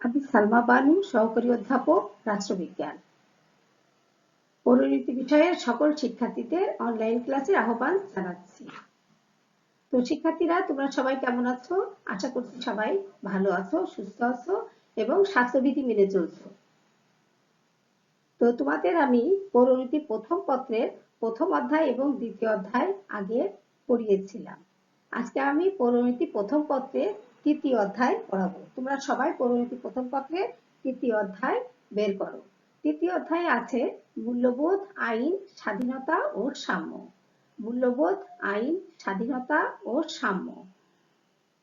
আমি সালমা বানু, সহকারী অধ্যাপক, রাষ্ট্রবিজ্ঞান। পরিণতি বিষয়ের সকল শিক্ষার্থীদের অনলাইন ক্লাসের আহ্বান জানাচ্ছি। তো শিক্ষার্থীরা, তোমরা সবাই কেমন আছো? আশা করছি সবাই ভালো আছো, সুস্থ আছো এবং স্বাস্থ্যবিধি মেনে চলছো। তো তোমাদের আমি পরিণতি প্রথম পত্রের প্রথম অধ্যায় এবং দ্বিতীয় অধ্যায় আগে পড়িয়েছিলাম। আজকে আমি পরিণতি প্রথম পত্রের তৃতীয় অধ্যায় পড়াবো। তোমরা সবাই পরিণতি প্রথম পত্রের তৃতীয় অধ্যায় বের করো। তৃতীয় অধ্যায়ে আছে মূল্যবোধ, আইন, স্বাধীনতা ও সাম্য। মূল্যবোধ, আইন, স্বাধীনতা ও সাম্য।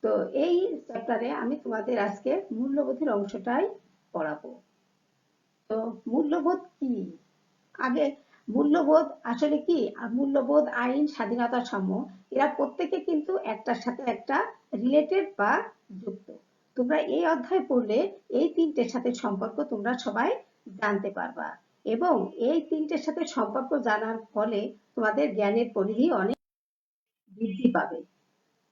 তো এই চ্যাপ্টারে আমি তোমাদের আজকে মূল্যবোধের অংশটাই পড়াবো। তো মূল্যবোধ কি? আগে মূল্যবোধ আসলে কি? মূল্যবোধ, আইন, স্বাধীনতা, সাম্য, এরা প্রত্যেকে কিন্তু একটার সাথে একটা রিলেটেড বা যুক্ত। তোমরা এই অধ্যায় পড়লে এই তিনটের সাথে সম্পর্ক তোমরা সবাই জানতে পারবা। এবং এই তিনটের সাথে সম্পর্ক জানার ফলে তোমাদের জ্ঞানের পরিধি অনেক বৃদ্ধি পাবে।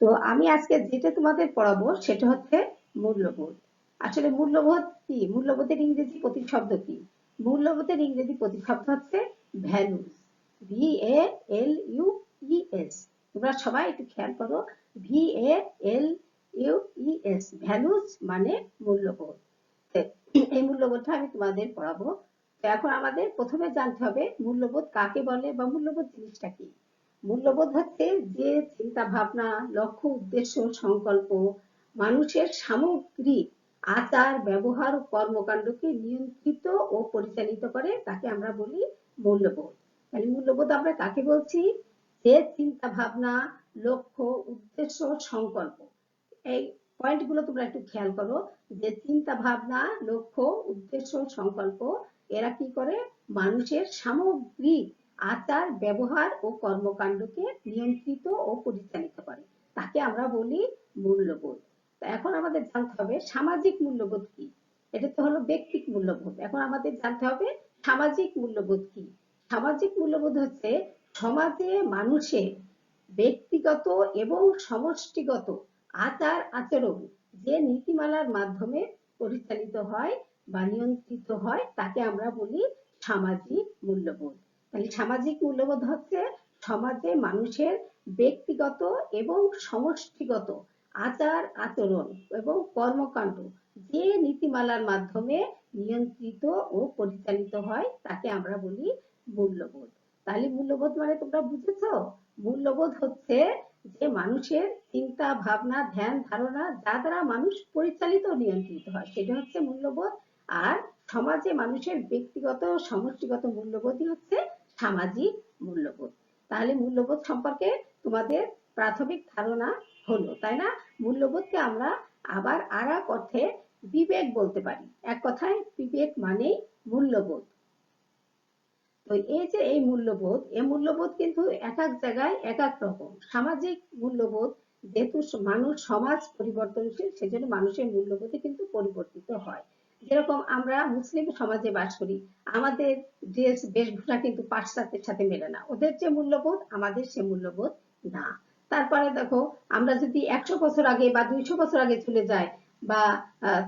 তো আমি আজকে যেটা তোমাদের পড়াবো সেটা হচ্ছে মূল্যবোধ। আসলে মূল্যবোধ কি? মূল্যবোধের ইংরেজি প্রতিশব্দ কি? মূল্যবোধের ইংরেজি প্রতিশব্দ হচ্ছে values V A L U E S তোমরা সবাই একটু খেয়াল করো V A L U E S values মানে মূল্যবোধ। এই মূল্যবোধটা আমি তোমাদের পড়াবো। এখন আমাদের প্রথমে জানতে হবে মূল্যবোধ কাকে বলে বা মূল্যবোধ জিনিসটা কি? মূল্যবোধ হচ্ছে যে চিন্তা ভাবনা লক্ষ্য, উদ্দেশ্য, সংকল্প, মানুষের সামগ্রিক আচার, ব্যবহার কর্মকাণ্ডকে নিয়ন্ত্রিত ও পরিচালিত করে, তাকে আমরা বলি মূল্যবোধ। তাহলে মূল্যবোধ আমরা কাকে বলছি? যে চিন্তা ভাবনা, লক্ষ্য, উদ্দেশ্য, সংকল্প, এই পয়েন্টগুলো তোমরা একটু খেয়াল করো, যে চিন্তা ভাবনা, লক্ষ্য, উদ্দেশ্য, সংকল্প, এরা কি করে? মানুষের সামগ্রিক আচার, ব্যবহার ও কর্মকাণ্ডকে নিয়ন্ত্রিত ও পরিচালিত করে। তাকে আমরা বলি মূল্যবোধ। এখন আমাদের জানতে হবে সামাজিক মূল্যবোধ কি? এটা তো হলো ব্যক্তিক মূল্যবোধ। এখন আমাদের জানতে হবে সামাজিক মূল্যবোধ কি? সামাজিক মূল্যবোধ হচ্ছে সমাজে মানুষের ব্যক্তিগত এবং সমষ্টিগত আচার আচরণ যে নীতিমালার মাধ্যমে পরিচালিত হয় বা নিয়ন্ত্রিত হয়, তাকে আমরা বলি সামাজিক মূল্যবোধ। তাহলে সামাজিক মূল্যবোধ হচ্ছে সমাজে মানুষের ব্যক্তিগত এবং সমষ্টিগত আচার আচরণ এবং কর্মকাণ্ড যে নীতিমালার মাধ্যমে নিয়ন্ত্রিত ও পরিচালিত হয়, তাকে আমরা বলি মূল্যবোধ। তাহলে মূল্যবোধ মানে তোমরা বুঝেছ? মূল্যবোধ হচ্ছে যে মানুষের চিন্তা, ভাবনা, ধ্যান, ধারণা যা দ্বারা মানুষ পরিচালিত নিয়ন্ত্রিত হয়। সেটা হচ্ছে মূল্যবোধ। আর সমাজে মানুষের ব্যক্তিগত, সমষ্টিগত মূল্যবোধই হচ্ছে সামাজিক মূল্যবোধ। তাহলে মূল্যবোধ সম্পর্কে তোমাদের প্রাথমিক ধারণা হলো, তাই না? মূল্যবোধকে আমরা আবার আর এক অর্থে বিবেক বলতে পারি। এক কথায় বিবেক মানেই মূল্যবোধ। তো এই যে এই মূল্যবোধ এই মূল্যবোধ কিন্তু এক এক জায়গায় এক এক রকম। সামাজিক মূল্যবোধ যেহেতু মানুষ, সমাজ পরিবর্তনশীল, সেজন্য মানুষের মূল্যবোধে কিন্তু পরিবর্তিত হয়। যেরকম আমরা মুসলিম সমাজে বাস করি, আমাদের ড্রেস বেশভূষা কিন্তু পাশ্চাত্যের সাথে মেলে না। ওদের যে মূল্যবোধ, আমাদের সে মূল্যবোধ না। তারপরে দেখো, আমরা যদি একশো বছর আগে বা দুইশো বছর আগে চলে যাই বা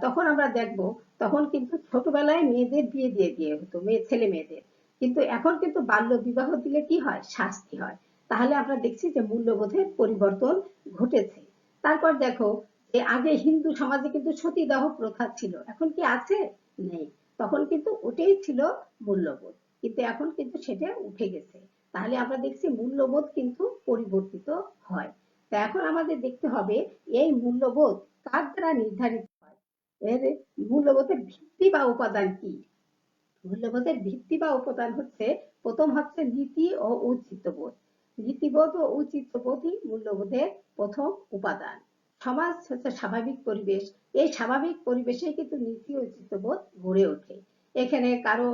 তখন আমরা দেখব, তখন কিন্তু ছোটবেলায় মেয়েদের বিয়ে দিয়ে দিয়ে হতো, মেয়ে, ছেলে মেয়েদের। কিন্তু এখন কিন্তু বাল্য বিবাহ দিলে কি হয়? শাস্তি হয়। তাহলে আমরা দেখছি যে মূল্যবোধের পরিবর্তন ঘটেছে। তারপর দেখো যে আগে হিন্দু সমাজে কিন্তু সতীদাহ প্রথা ছিল। এখন কি আছে? নেই। তখন কিন্তু ওটাই ছিল মূল্যবোধ। কিন্তু এখন কিন্তু সেটা উঠে গেছে। তাহলে আমরা দেখছি মূল্যবোধ কিন্তু পরিবর্তিত হয়। তা এখন আমাদের দেখতে হবে এই মূল্যবোধ কার দ্বারা নির্ধারিত হয়? এর মূল্যবোধের ভিত্তি বা উপাদান কি? মূল্যবোধের ভিত্তি বা উপাদান হচ্ছে, প্রথম হচ্ছে নীতি ও ঔচিত্যবোধ। নীতিবোধ ও ঔচিত্যবোধই মূল্যবোধের প্রথম উপাদান। সমাজ হচ্ছে স্বাভাবিক পরিবেশ। এই স্বাভাবিক পরিবেশে কিন্তু নীতি ঔচিত্যবোধ গড়ে ওঠে। এখানে কারও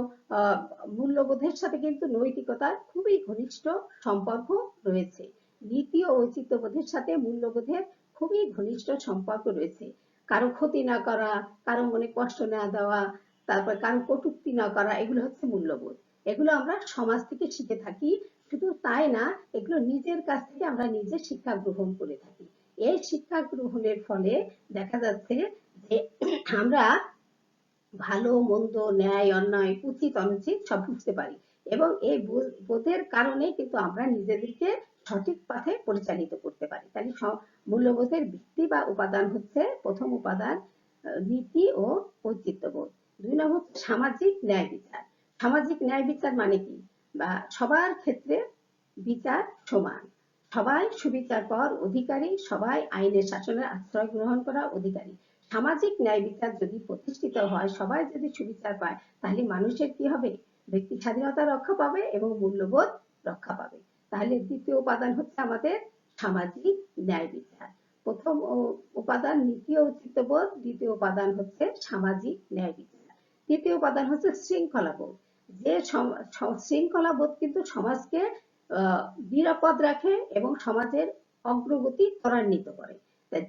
মূল্যবোধের সাথে কিন্তু নৈতিকতার খুবই ঘনিষ্ঠ সম্পর্ক রয়েছে। নীতি ও ঔচিত্যবোধের সাথে মূল্যবোধের খুবই ঘনিষ্ঠ সম্পর্ক রয়েছে। কারও ক্ষতি না করা, কারও মনে কষ্ট না দেওয়া তারপর কারও কটূক্তি না করা, এগুলো হচ্ছে মূল্যবোধ। এগুলো আমরা সমাজ থেকে শিখে থাকি, শুধু তাই না, এগুলো নিজের কাছ থেকে আমরা নিজে শিক্ষা গ্রহণ করে থাকি। এই শিক্ষা গ্রহণের ফলে দেখা যাচ্ছে যে আমরা ভালো, মন্দ, ন্যায়, অন্যায়, উচিত, অনুচিত সব বুঝতে পারি। এবং এই বোধের কারণে কিন্তু আমরা নিজেদেরকে সঠিক পথে পরিচালিত করতে পারি। তাহলে মূল্যবোধের ভিত্তি বা উপাদান হচ্ছে প্রথম উপাদান নীতি ও ঔচিত্যবোধ দুই নম্বর সামাজিক ন্যায় বিচার। সামাজিক ন্যায় বিচার মানে কি? বা সবার ক্ষেত্রে বিচার সমান। সবাই সুবিচার পাওয়ার অধিকারী, সবাই আইনের শাসনের আশ্রয় গ্রহণ করার অধিকারী। সামাজিক ন্যায় বিচার যদি প্রতিষ্ঠিত হয়, সবাই যদি সুবিচার পায়, তাহলে মানুষের কি হবে? ব্যক্তি স্বাধীনতা রক্ষা পাবে এবং মূল্যবোধ রক্ষা পাবে। তাহলে দ্বিতীয় উপাদান হচ্ছে আমাদের সামাজিক ন্যায় বিচার। প্রথম উপাদান নীতি ও ঔচিত্যবোধ দ্বিতীয় উপাদান হচ্ছে সামাজিক ন্যায় বিচার। তৃতীয় উপাদান হচ্ছে শৃঙ্খলাবোধ যে সম- স- শৃঙ্খলাবোধ কিন্তু সমাজকে নিরাপদ রাখে এবং সমাজের অগ্রগতি ত্বরান্বিত করে।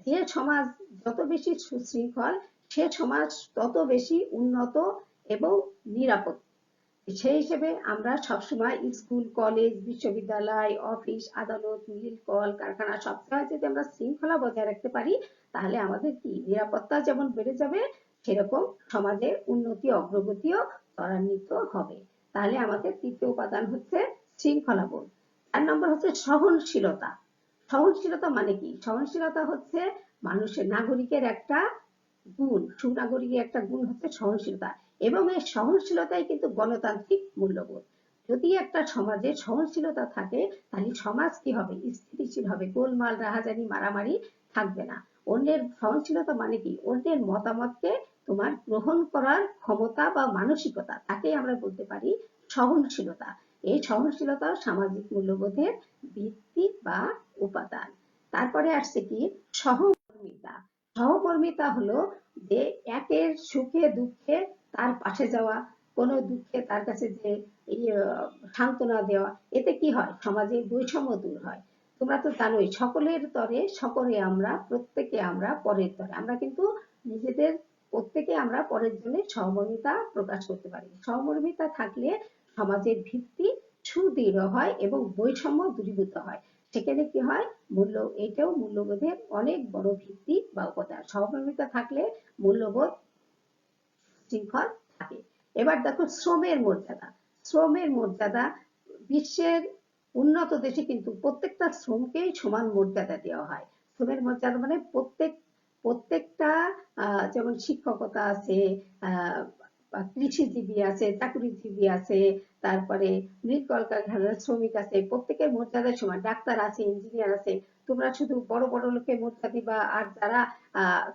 যে সমাজ যত বেশি সুশৃঙ্খল, সে সমাজ তত বেশি উন্নত এবং নিরাপদ। সেই হিসেবে আমরা সবসময় স্কুল, কলেজ, বিশ্ববিদ্যালয়, অফিস, আদালত, মিল, কল, কারখানা সব জায়গায় যদি আমরা শৃঙ্খলা বজায় রাখতে পারি, তাহলে আমাদের কি? নিরাপত্তা যেমন বেড়ে যাবে সেরকম সমাজের উন্নতি, অগ্রগতিও ত্বরান্বিত হবে। তাহলে আমাদের তৃতীয় উপাদান হচ্ছে শৃঙ্খলা বোধ চার নম্বর হচ্ছে সহনশীলতা। সহনশীলতা মানে কি? সহনশীলতা হচ্ছে মানুষের নাগরিকের একটা গুণ, সুনাগরিকের একটা গুণ হচ্ছে সহনশীলতা। এবং এই সহনশীলতাই কিন্তু গণতান্ত্রিক মূল্যবোধ। যদি একটা সমাজে সহনশীলতা থাকে, তাহলে সমাজ কি হবে? স্থিতিশীল হবে, গোলমাল, রাহাজানি, মারামারি থাকবে না। অন্যের সহনশীলতা মানে কি? অন্যের মতামতকে তোমার গ্রহণ করার ক্ষমতা বা মানসিকতা, তাকেই আমরা বলতে পারি সহনশীলতা। এই সহনশীলতা সামাজিক মূল্যবোধের ভিত্তি বা উপাদান। তারপরে আসছে কি? সহমর্মিতা। সহকর্মিতা হলো যে একের সুখে, দুঃখে তার পাশে যাওয়া, কোনো দুঃখে তার কাছে যে সান্ত্বনা দেওয়া, এতে কি হয়? সমাজে বৈষম্য দূর হয়। তোমরা তো জানোই, সকলের তরে, সকলে আমরা, প্রত্যেকে আমরা পরের তরে। আমরা কিন্তু নিজেদের প্রত্যেকে আমরা পরের জন্য সহমর্মিতা প্রকাশ করতে পারি। সহমর্মিতা থাকলে সমাজের ভিত্তি সুদৃঢ় হয় এবং বৈষম্য দূরীভূত হয়। সেখানে কি হয়? মূল্য, এটাও মূল্যবোধের অনেক বড় ভিত্তি বা উপাদান সহমর্মিতা থাকলে মূল্যবোধ শৃঙ্খল থাকে। এবার দেখো শ্রমের মর্যাদা। শ্রমের মর্যাদা, বিশ্বের উন্নত দেশে কিন্তু প্রত্যেকটা শ্রমকেই সমান মর্যাদা দেওয়া হয়। শ্রমের মর্যাদা মানে প্রত্যেক প্রত্যেকটা যেমন শিক্ষকতা আছে কৃষিজীবী আছে, চাকরিজীবী আছে, তারপরে মৃৎ কলকারখানার শ্রমিক আছে, প্রত্যেকের মর্যাদা সমান, ডাক্তার আছে, ইঞ্জিনিয়ার আছে, তোমরা শুধু বড় বড় লোকের মর্যাদা দিবা আর যারা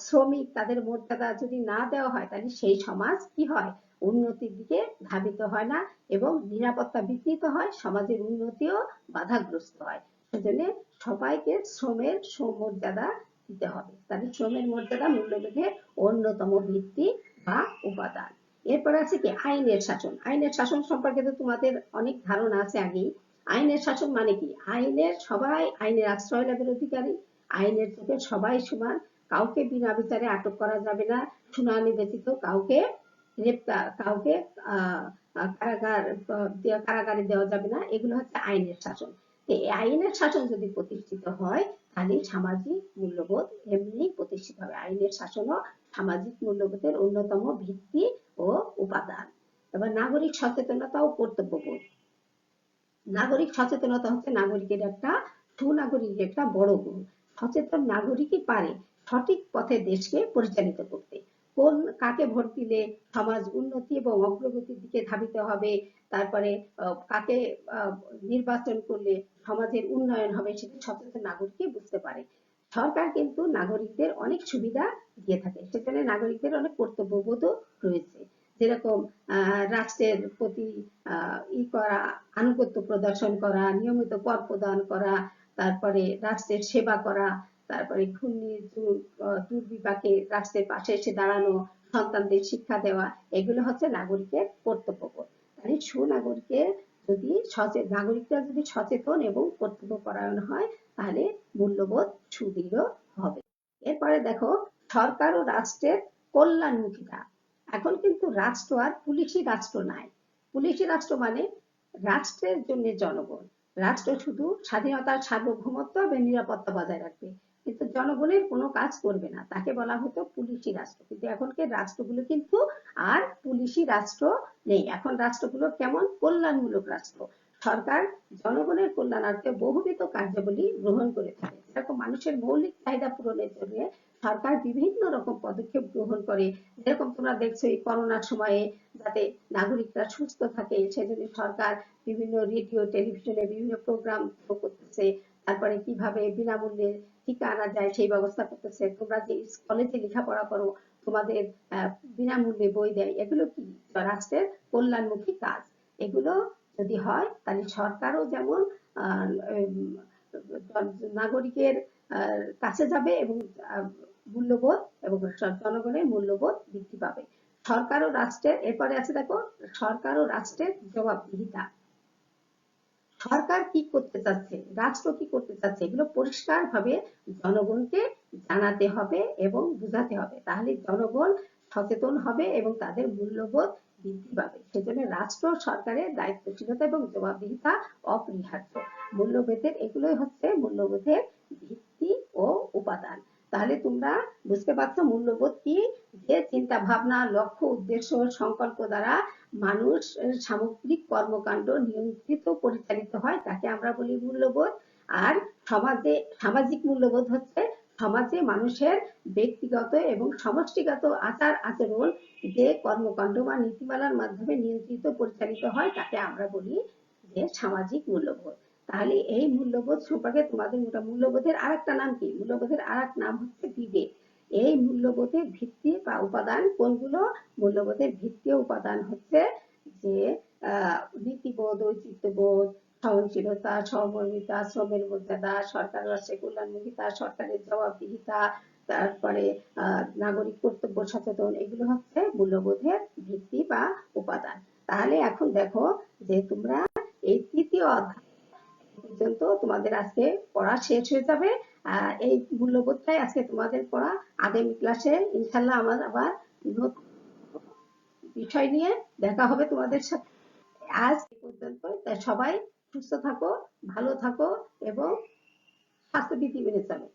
শ্রমিক তাদের মর্যাদা যদি না দেওয়া হয়, তাহলে সেই সমাজ কি হয়? উন্নতির দিকে ধাবিত হয় না এবং নিরাপত্তা বিঘ্নিত হয়, সমাজের উন্নতিও বাধাগ্রস্ত হয়। সেজন্য সবাইকে শ্রমের সমর্যাদা দিতে হবে। তাহলে শ্রমের মর্যাদা মূল্যবোধের অন্যতম ভিত্তি বা উপাদান। এরপর আছে কি? আইনের শাসন। আইনের শাসন সম্পর্কে তো তোমাদের অনেক ধারণা আছে আগেই। আইনের শাসন মানে কি? আইনের সবাই আইনের আশ্রয় লাভের অধিকারী। আইনের চোখে সবাই সমান। কাউকে বিনা বিচারে আটক করা যাবে না। শুনানি ব্যতীত কাউকে গ্রেপ্তার, কাউকে কারাগার কারাগারে দেওয়া যাবে না। এগুলো হচ্ছে আইনের শাসন। এই আইনের শাসন যদি প্রতিষ্ঠিত হয় তাহলে সামাজিক মূল্যবোধ এমনি প্রতিষ্ঠিত হবে আইনের শাসনও সামাজিক মূল্যবোধের অন্যতম ভিত্তি ও উপাদান। এবার নাগরিক সচেতনতা ও কর্তব্যবোধ। নাগরিক সচেতনতা হচ্ছে নাগরিকের একটা, সুনাগরিকের একটা বড় গুণ। সচেতন নাগরিকই পারে সঠিক পথে দেশকে পরিচালিত করতে। কোন কাকে ভোট দিলে সমাজ উন্নতি এবং অগ্রগতির দিকে ধাবিত হবে? তারপরে কাকে নির্বাচন করলে সমাজের উন্নয়ন হবে সেটা সচেতন নাগরিকই বুঝতে পারে। সরকার কিন্তু নাগরিকদের অনেক সুবিধা দিয়ে থাকে। সেখানে নাগরিকদের অনেক কর্তব্যবোধও রয়েছে। যেরকম রাষ্ট্রের প্রতি ই করা, আনুগত্য প্রদর্শন করা, নিয়মিত কর প্রদান করা, তারপরে রাষ্ট্রের সেবা করা তারপরে ঘূর্ণি দুর্বিপাকে রাষ্ট্রের পাশে এসে দাঁড়ানো, সন্তানদের শিক্ষা দেওয়া, এগুলো হচ্ছে নাগরিকের কর্তব্যবোধ। তাহলে সুনাগরিকের যদি সচেতন নাগরিকরা যদি সচেতন এবং কর্তব্য পরায়ণ হয়, তাহলে মূল্যবোধ সুদৃঢ় হবে। এরপরে দেখো, সরকার ও রাষ্ট্রের কল্যাণমুখিতা। এখন কিন্তু রাষ্ট্র আর পুলিশি রাষ্ট্র নাই। পুলিশি রাষ্ট্র মানে রাষ্ট্রের জন্য জনগণ। রাষ্ট্র শুধু স্বাধীনতার সার্বভৌমত্ব এবং নিরাপত্তা বজায় রাখবে। কিন্তু জনগণের কোনো কাজ করবে না। তাকে বলা হতো পুলিশি রাষ্ট্র। কিন্তু এখনকার রাষ্ট্রগুলো কিন্তু আর পুলিশি রাষ্ট্র নেই। এখন রাষ্ট্রগুলো কেমন? কল্যাণমূলক রাষ্ট্র। সরকার জনগণের কল্যাণার্থে বহুবিধ কার্যাবলী গ্রহণ করে থাকে। যেরকম মানুষের মৌলিক চাহিদা পূরণের জন্য সরকার বিভিন্ন রকম পদক্ষেপ গ্রহণ করে। যেরকম তোমরা দেখছ এই করোনার সময়ে যাতে নাগরিকরা সুস্থ থাকে, সেজন্য সরকার বিভিন্ন রেডিও, টেলিভিশনে বিভিন্ন প্রোগ্রাম করতেছে। তারপরে কীভাবে বিনামূল্যে টিকা আনা যায় সেই ব্যবস্থা করতেছে? তোমরা যে কলেজে লেখাপড়া করো, তোমাদের বিনামূল্যে বই দেয়, এগুলো কি? রাষ্ট্রের কল্যাণমুখী কাজ। এগুলো যদি হয়, তাহলে সরকারও যেমন নাগরিকের কাছে যাবে এবং মূল্যবোধ এবং জনগণের মূল্যবোধ বৃদ্ধি পাবে। সরকার ও রাষ্ট্রের, এরপরে আছে দেখো সরকার ও রাষ্ট্রের জবাবদিহিতা। সরকার কি করতে চাচ্ছে, রাষ্ট্র কি করতে চাচ্ছে, এগুলো পরিষ্কার ভাবে জনগণকে জানাতে হবে এবং বুঝাতে হবে। তাহলে জনগণ সচেতন হবে এবং তাদের মূল্যবোধ বৃদ্ধি পাবে। সেজন্য রাষ্ট্র সরকারের দায়িত্বশীলতা এবং জবাবদিহিতা অপরিহার্য। মূল্যবোধের, এগুলোই হচ্ছে মূল্যবোধের ভিত্তি ও উপাদান। তাহলে তোমরা বুঝতে পারছ মূল্যবোধ কি? যে চিন্তা ভাবনা, লক্ষ্য, উদ্দেশ্য, সংকল্প দ্বারা মানুষ সামগ্রিক কর্মকাণ্ড নিয়ন্ত্রিত পরিচালিত হয়, তাকে আমরা বলি মূল্যবোধ। আর সমাজে, সামাজিক মূল্যবোধ হচ্ছে সমাজে মানুষের ব্যক্তিগত এবং সমষ্টিগত আচার আচরণ যে কর্মকাণ্ড বা নীতিমালার মাধ্যমে নিয়ন্ত্রিত পরিচালিত হয়, তাকে আমরা বলি যে সামাজিক মূল্যবোধ। তাহলে এই মূল্যবোধ সম্পর্কে তোমাদের মোটা মূল্যবোধের আরেকটা নাম কি? মূল্যবোধের আরেক নাম হচ্ছে বিবেক। এই মূল্যবোধের ভিত্তি বা উপাদান কোনগুলো? মূল্যবোধের ভিত্তি উপাদান হচ্ছে যে নীতিবোধ ঔচিত্যবোধ সহনশীলতা, সহমর্মিতা, শ্রমের মর্যাদা, সরকার রাষ্ট্রের কল্যাণমুখিতা সরকারের জবাবদিহিতা, তারপরে নাগরিক কর্তব্য সচেতন, এগুলো হচ্ছে মূল্যবোধের ভিত্তি বা উপাদান। তাহলে এখন দেখো যে তোমরা এই তৃতীয় অধ্যায় পর্যন্ত তোমাদের আজকে পড়া শেষ হয়ে যাবে। আর এই মূল্যবোধটাই আজকে তোমাদের পড়া। আগামী ক্লাসে ইনশাল্লাহ আমার আবার বিষয় নিয়ে দেখা হবে তোমাদের সাথে। আজ পর্যন্ত সবাই সুস্থ থাকো, ভালো থাকো এবং স্বাস্থ্যবিধি মেনে চলো।